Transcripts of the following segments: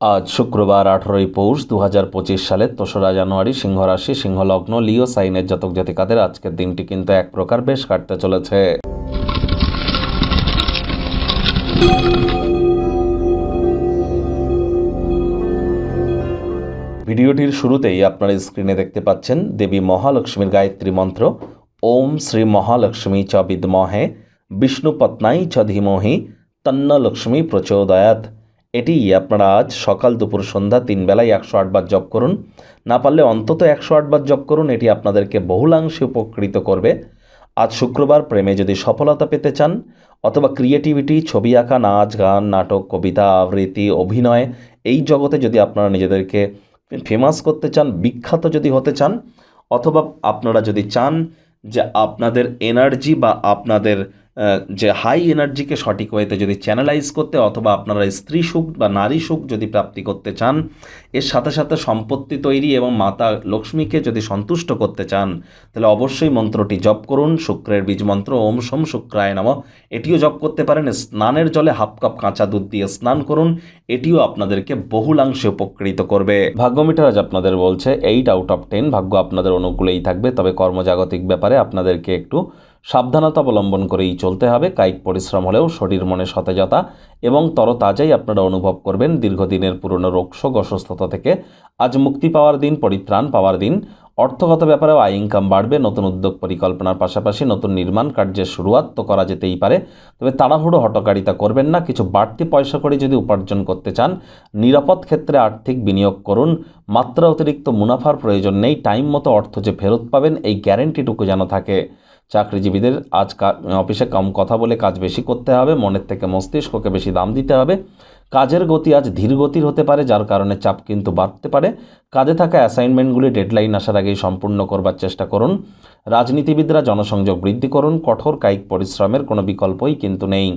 আজ শুক্রবার আঠারোই পৌষ দু হাজার পঁচিশ সালের তেসরা জানুয়ারি সিংহরাশি, সিংহলগ্ন, লিও সাইনের জাতক জাতিকাদের আজকের দিনটি কিন্তু এক প্রকার বেশ কাটতে চলেছে। ভিডিওটির শুরুতেই আপনারা স্ক্রিনে দেখতে পাচ্ছেন দেবী মহালক্ষ্মীর গায়ত্রী মন্ত্র, ওম শ্রী মহালক্ষ্মী চ বিদ্মহে বিষ্ণুপত্নাই চ ধীমহি, তন্ন লক্ষ্মী প্রচোদয়াত। এটি আপনারা আজ সকাল দুপুর সন্ধ্যা তিন বেলায় একশো আটবার জপ করুন। না পারলে অন্তত একশো আটবার জপ করুন, এটি আপনাদেরকে বহুলাংশে উপকৃত করবে। আজ শুক্রবার প্রেমে যদি সফলতা পেতে চান, অথবা ক্রিয়েটিভিটি, ছবি আঁকা, নাচ, গান, নাটক, কবিতা, আবৃত্তি, অভিনয়, এই জগতে যদি আপনারা নিজেদেরকে ফেমাস করতে চান, বিখ্যাত যদি হতে চান, অথবা আপনারা যদি চান যে আপনাদের এনার্জি বা আপনাদের যে হাই এনার্জিকে সঠিক ওয়েতে যদি চ্যানেলাইজ করতে অথবা আপনারা স্ত্রী সুখ বা নারী সুখ যদি প্রাপ্তি করতে চান, এর সাথে সাথে সম্পত্তি তৈরি এবং মাতা লক্ষ্মীকে যদি সন্তুষ্ট করতে চান, তাহলে অবশ্যই মন্ত্রটি জপ করুন। শুক্রের বীজ মন্ত্র, ওম সোম শুক্রায় নম। এটিও জপ করতে পারেন। স্নানের জলে হাফ কাপ কাঁচা দুধ দিয়ে স্নান করুন। এটিও আপনাদেরকে বহুলাংশে উপকৃত করবে। ভাগ্যমিটার আজ আপনাদের বলছে এইট আউট অফ টেন ভাগ্য আপনাদের অনুকূলেই থাকবে। তবে কর্মজাগতিক ব্যাপারে আপনাদেরকে একটু সাবধানতা অবলম্বন করেই চলতে হবে। কায়িক পরিশ্রম হলেও শরীর মনে সতেজতা এবং তরতাজাই আপনারা অনুভব করবেন দীর্ঘদিনের পুরনো রোগশোক অসুস্থতা থেকে। আজ মুক্তি পাওয়ার দিন, পরিত্রাণ পাওয়ার দিন। অর্থগত ব্যাপারেও আয় ইনকাম বাড়বে, নতুন উদ্যোগ পরিকল্পনার পাশাপাশি নতুন নির্মাণ কার্যের শুরুয়াত তো করা যেতেই পারে। তবে তাড়াহুড়ো হটকারিতা করবেন না, কিছু বাড়তি পয়সা করে যদি উপার্জন করতে চান, নিরাপদ ক্ষেত্রে আর্থিক বিনিয়োগ করুন। মাত্রা অতিরিক্ত মুনাফার প্রয়োজন নেই, টাইম মতো অর্থ যে ফেরত পাবেন, এই গ্যারেন্টিটুকু যেন থাকে। চাকরিজীবীদের আজ অফিসে কম কথা বলে কাজ বেশি করতে হবে, মনের থেকে মস্তিষ্ককে বেশি দাম দিতে হবে। কাজের গতি আজ ধীর গতির হতে পারে, যার কারণে চাপ কিন্তু বাড়তে পারে। কাজে থাকা অ্যাসাইনমেন্টগুলি ডেডলাইন আসার আগেই সম্পূর্ণ করবার চেষ্টা করুন। রাজনীতিবিদরা জনসংযোগ বৃদ্ধি করুন, কঠোর কায়িক পরিশ্রমের কোনো বিকল্পই কিন্তু নেই।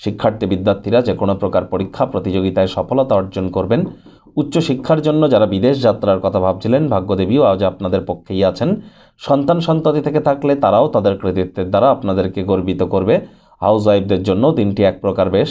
শিক্ষার্থী বিদ্যার্থীরা যে কোনো প্রকার পরীক্ষা প্রতিযোগিতায় সফলতা অর্জন করবেন। উচ্চশিক্ষার জন্য যারা বিদেশ যাত্রার কথা ভাবছিলেন, ভাগ্যদেবীও আজ আপনাদের পক্ষেই আছেন। সন্তান সন্ততি থেকে থাকলে তারাও তাদের কৃতিত্বের দ্বারা আপনাদেরকে গর্বিত করবে। হাউস ওয়াইফদের জন্য দিনটি এক প্রকার বেশ।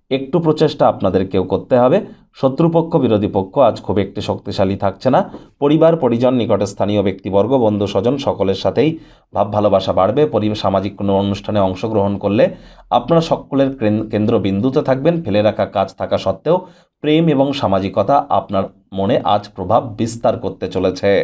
একটু প্রচেষ্টা আপনাদেরকেও করতে হবে। শত্রুপক্ষ, বিরোধী পক্ষ আজ খুব একটি শক্তিশালী থাকছে না। পরিবার, পরিজন, নিকটে স্থানীয় ব্যক্তিবর্গ, বন্ধু, স্বজন সকলের সাথেই ভাব ভালোবাসা বাড়বে। সামাজিক কোনো অনুষ্ঠানে অংশগ্রহণ করলে আপনারা সকলের কেন- কেন্দ্রবিন্দুতে থাকবেন। ফেলে রাখা কাজ থাকা সত্ত্বেও প্রেম এবং সামাজিকতা আপনার মনে আজ প্রভাব বিস্তার করতে চলেছে।